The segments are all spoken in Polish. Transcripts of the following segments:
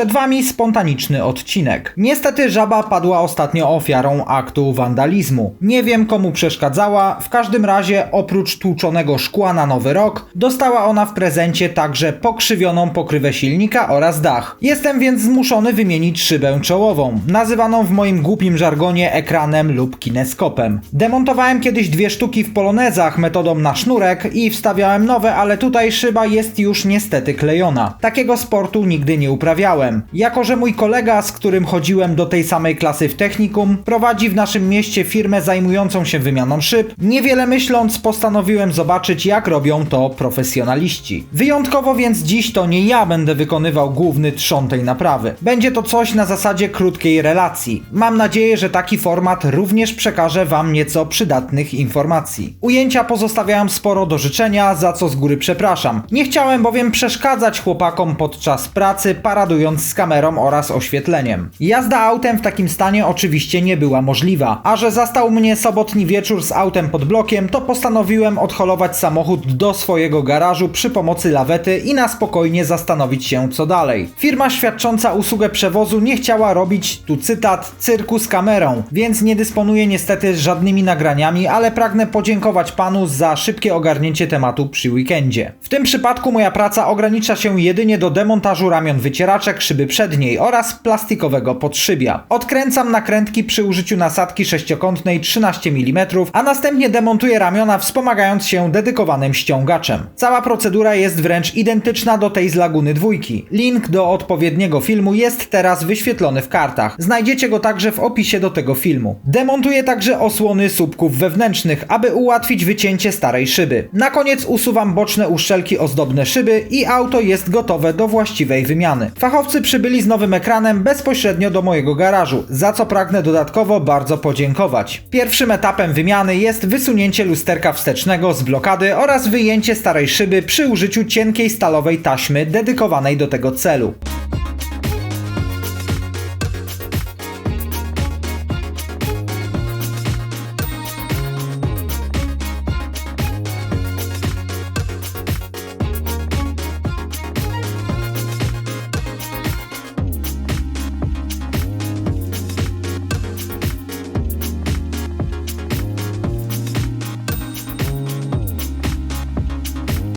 Przed wami spontaniczny odcinek. Niestety żaba padła ostatnio ofiarą aktu wandalizmu. Nie wiem komu przeszkadzała, w każdym razie oprócz tłuczonego szkła na nowy rok, dostała ona w prezencie także pokrzywioną pokrywę silnika oraz dach. Jestem więc zmuszony wymienić szybę czołową, nazywaną w moim głupim żargonie ekranem lub kineskopem. Demontowałem kiedyś dwie sztuki w polonezach metodą na sznurek i wstawiałem nowe, ale tutaj szyba jest już niestety klejona. Takiego sportu nigdy nie uprawiałem. Jako, że mój kolega, z którym chodziłem do tej samej klasy w technikum, prowadzi w naszym mieście firmę zajmującą się wymianą szyb, niewiele myśląc postanowiłem zobaczyć jak robią to profesjonaliści. Wyjątkowo więc dziś to nie ja będę wykonywał główny trzon tej naprawy. Będzie to coś na zasadzie krótkiej relacji. Mam nadzieję, że taki format również przekaże wam nieco przydatnych informacji. Ujęcia pozostawiają sporo do życzenia, za co z góry przepraszam. Nie chciałem bowiem przeszkadzać chłopakom podczas pracy, paradując z kamerą oraz oświetleniem. Jazda autem w takim stanie oczywiście nie była możliwa, a że zastał mnie sobotni wieczór z autem pod blokiem, to postanowiłem odholować samochód do swojego garażu przy pomocy lawety i na spokojnie zastanowić się co dalej. Firma świadcząca usługę przewozu nie chciała robić, tu cytat, cyrku z kamerą, więc nie dysponuję niestety żadnymi nagraniami, ale pragnę podziękować panu za szybkie ogarnięcie tematu przy weekendzie. W tym przypadku moja praca ogranicza się jedynie do demontażu ramion wycieraczek szyby przedniej oraz plastikowego podszybia. Odkręcam nakrętki przy użyciu nasadki sześciokątnej 13 mm, a następnie demontuję ramiona wspomagając się dedykowanym ściągaczem. Cała procedura jest wręcz identyczna do tej z Laguny dwójki. Link do odpowiedniego filmu jest teraz wyświetlony w kartach. Znajdziecie go także w opisie do tego filmu. Demontuję także osłony słupków wewnętrznych, aby ułatwić wycięcie starej szyby. Na koniec usuwam boczne uszczelki ozdobne szyby i auto jest gotowe do właściwej wymiany. Fachowcy przybyli z nowym ekranem bezpośrednio do mojego garażu, za co pragnę dodatkowo bardzo podziękować. Pierwszym etapem wymiany jest wysunięcie lusterka wstecznego z blokady oraz wyjęcie starej szyby przy użyciu cienkiej stalowej taśmy dedykowanej do tego celu.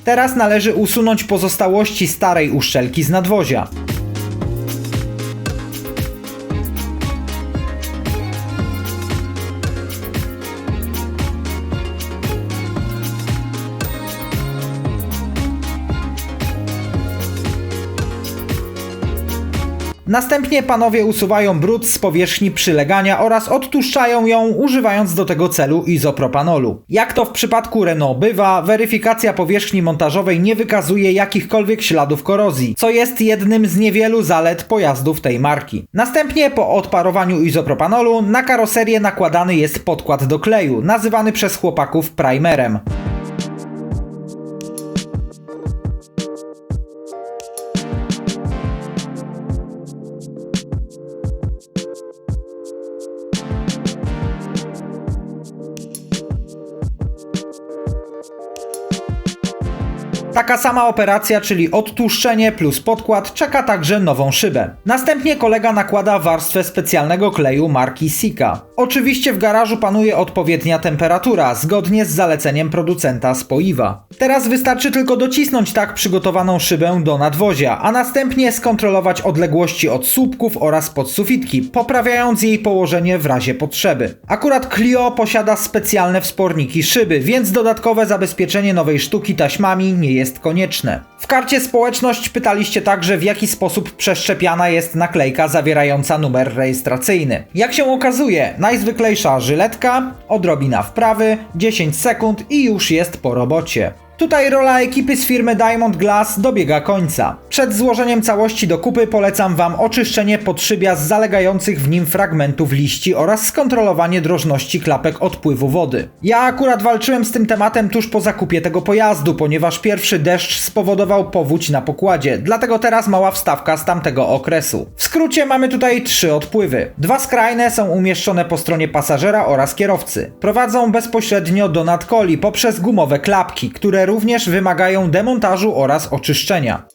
Teraz należy usunąć pozostałości starej uszczelki z nadwozia. Następnie panowie usuwają brud z powierzchni przylegania oraz odtłuszczają ją używając do tego celu izopropanolu. Jak to w przypadku Renault bywa, weryfikacja powierzchni montażowej nie wykazuje jakichkolwiek śladów korozji, co jest jednym z niewielu zalet pojazdów tej marki. Następnie po odparowaniu izopropanolu na karoserię nakładany jest podkład do kleju, nazywany przez chłopaków primerem. Taka sama operacja, czyli odtłuszczenie plus podkład, czeka także nową szybę. Następnie kolega nakłada warstwę specjalnego kleju marki Sika. Oczywiście w garażu panuje odpowiednia temperatura, zgodnie z zaleceniem producenta z Poiwa. Teraz wystarczy tylko docisnąć tak przygotowaną szybę do nadwozia, a następnie skontrolować odległości od słupków oraz podsufitki, poprawiając jej położenie w razie potrzeby. Akurat Clio posiada specjalne wsporniki szyby, więc dodatkowe zabezpieczenie nowej sztuki taśmami nie jest konieczne. W karcie społeczność pytaliście także w jaki sposób przeszczepiana jest naklejka zawierająca numer rejestracyjny. Jak się okazuje, najzwyklejsza żyletka, odrobina wprawy, 10 sekund i już jest po robocie. Tutaj rola ekipy z firmy Diamond Glass dobiega końca. Przed złożeniem całości do kupy polecam Wam oczyszczenie podszybia z zalegających w nim fragmentów liści oraz skontrolowanie drożności klapek odpływu wody. Ja akurat walczyłem z tym tematem tuż po zakupie tego pojazdu, ponieważ pierwszy deszcz spowodował powódź na pokładzie, dlatego teraz mała wstawka z tamtego okresu. W skrócie mamy tutaj trzy odpływy. Dwa skrajne są umieszczone po stronie pasażera oraz kierowcy. Prowadzą bezpośrednio do nadkoli poprzez gumowe klapki, które również wymagają demontażu oraz oczyszczenia.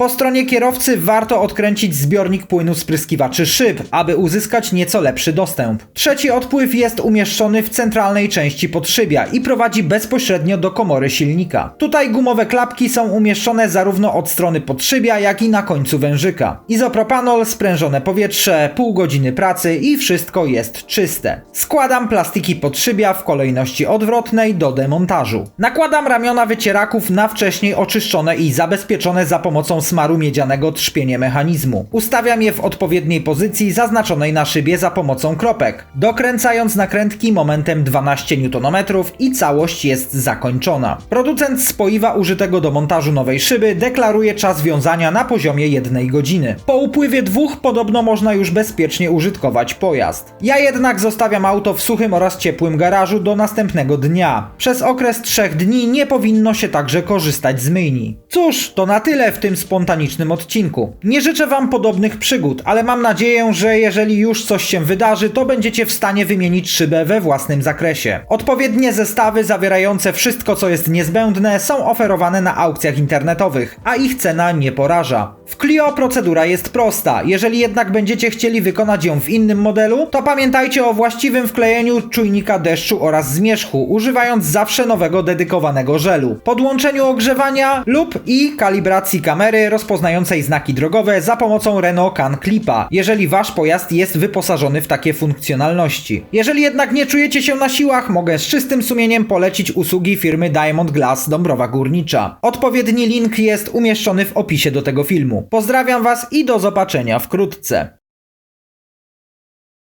Po stronie kierowcy warto odkręcić zbiornik płynu spryskiwaczy szyb, aby uzyskać nieco lepszy dostęp. Trzeci odpływ jest umieszczony w centralnej części podszybia i prowadzi bezpośrednio do komory silnika. Tutaj gumowe klapki są umieszczone zarówno od strony podszybia, jak i na końcu wężyka. Izopropanol, sprężone powietrze, pół godziny pracy i wszystko jest czyste. Składam plastiki podszybia w kolejności odwrotnej do demontażu. Nakładam ramiona wycieraków na wcześniej oczyszczone i zabezpieczone za pomocą smaru miedzianego trzpienie mechanizmu. Ustawiam je w odpowiedniej pozycji zaznaczonej na szybie za pomocą kropek, dokręcając nakrętki momentem 12 Nm i całość jest zakończona. Producent spoiwa użytego do montażu nowej szyby deklaruje czas wiązania na poziomie jednej godziny. Po upływie dwóch podobno można już bezpiecznie użytkować pojazd. Ja jednak zostawiam auto w suchym oraz ciepłym garażu do następnego dnia. Przez okres trzech dni nie powinno się także korzystać z myjni. Cóż, to na tyle w tym spontanicznym odcinku. Nie życzę wam podobnych przygód, ale mam nadzieję, że jeżeli już coś się wydarzy, to będziecie w stanie wymienić szybę we własnym zakresie. Odpowiednie zestawy zawierające wszystko, co jest niezbędne, są oferowane na aukcjach internetowych, a ich cena nie poraża. Clio procedura jest prosta, jeżeli jednak będziecie chcieli wykonać ją w innym modelu, to pamiętajcie o właściwym wklejeniu czujnika deszczu oraz zmierzchu, używając zawsze nowego dedykowanego żelu, podłączeniu ogrzewania lub i kalibracji kamery rozpoznającej znaki drogowe za pomocą Renault Can Clipa, jeżeli wasz pojazd jest wyposażony w takie funkcjonalności. Jeżeli jednak nie czujecie się na siłach, mogę z czystym sumieniem polecić usługi firmy Diamond Glass Dąbrowa Górnicza. Odpowiedni link jest umieszczony w opisie do tego filmu. Pozdrawiam was i do zobaczenia wkrótce.